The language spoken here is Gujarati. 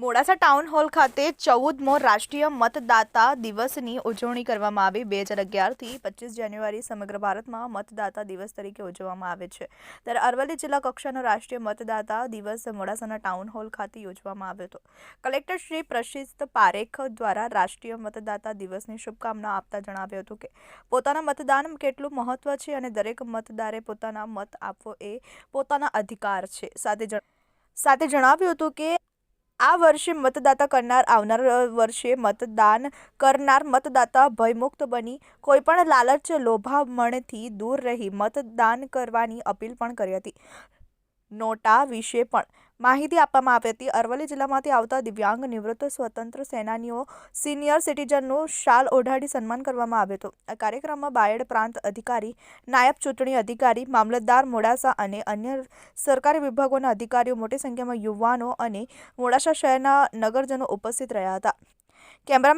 મોડાસા ટાઉન હોલ ખાતે ચૌદમો રાષ્ટ્રીય મતદાતા દિવસની ઉજવણી કરવામાં આવી. બે હજાર અગિયારથી પચીસ જાન્યુઆરી સમગ્ર ભારતમાં મતદાતા દિવસ તરીકે ઉજવવામાં આવે છે. ત્યારે અરવલ્લી જિલ્લા કક્ષાનો રાષ્ટ્રીય મતદાતા દિવસ મોડાસાના ટાઉન હોલ ખાતે યોજવામાં આવ્યો હતો. કલેક્ટર શ્રી પ્રશિસ્ત પારેખ દ્વારા રાષ્ટ્રીય મતદાતા દિવસની શુભકામના આપતા જણાવ્યું હતું કે, પોતાના મતદાન કેટલું મહત્વ છે અને દરેક મતદારે પોતાના મત આપવો એ પોતાના અધિકાર છે. સાથે સાથે જણાવ્યું હતું કે આ વર્ષે મતદાતા કરનાર આવનાર વર્ષે મતદાન કરનાર મતદાતા ભયમુક્ત બની. કોઈપણ લાલચ, લોભામણથી દૂર રહી મતદાન કરવાની અપીલ પણ કરી હતી. નોટા વિશે પણ માહિતી આપવામાં આવી હતી. અરવલ્લી જિલ્લામાંથી આવતા દિવ્યાંગ, નિવૃત્ત સ્વતંત્ર સેનાનીઓ, સિનિયર સિટીઝનનું શાલ ઓઢાડી સન્માન કરવામાં આવ્યું હતું. આ કાર્યક્રમમાં બાયડ પ્રાંત અધિકારી, નાયબ ચૂંટણી અધિકારી, મામલતદાર મોડાસા અને અન્ય સરકારી વિભાગોના અધિકારીઓ, મોટી સંખ્યામાં યુવાનો અને મોડાસા શહેરના નગરજનો ઉપસ્થિત રહ્યા હતા. કેમેરા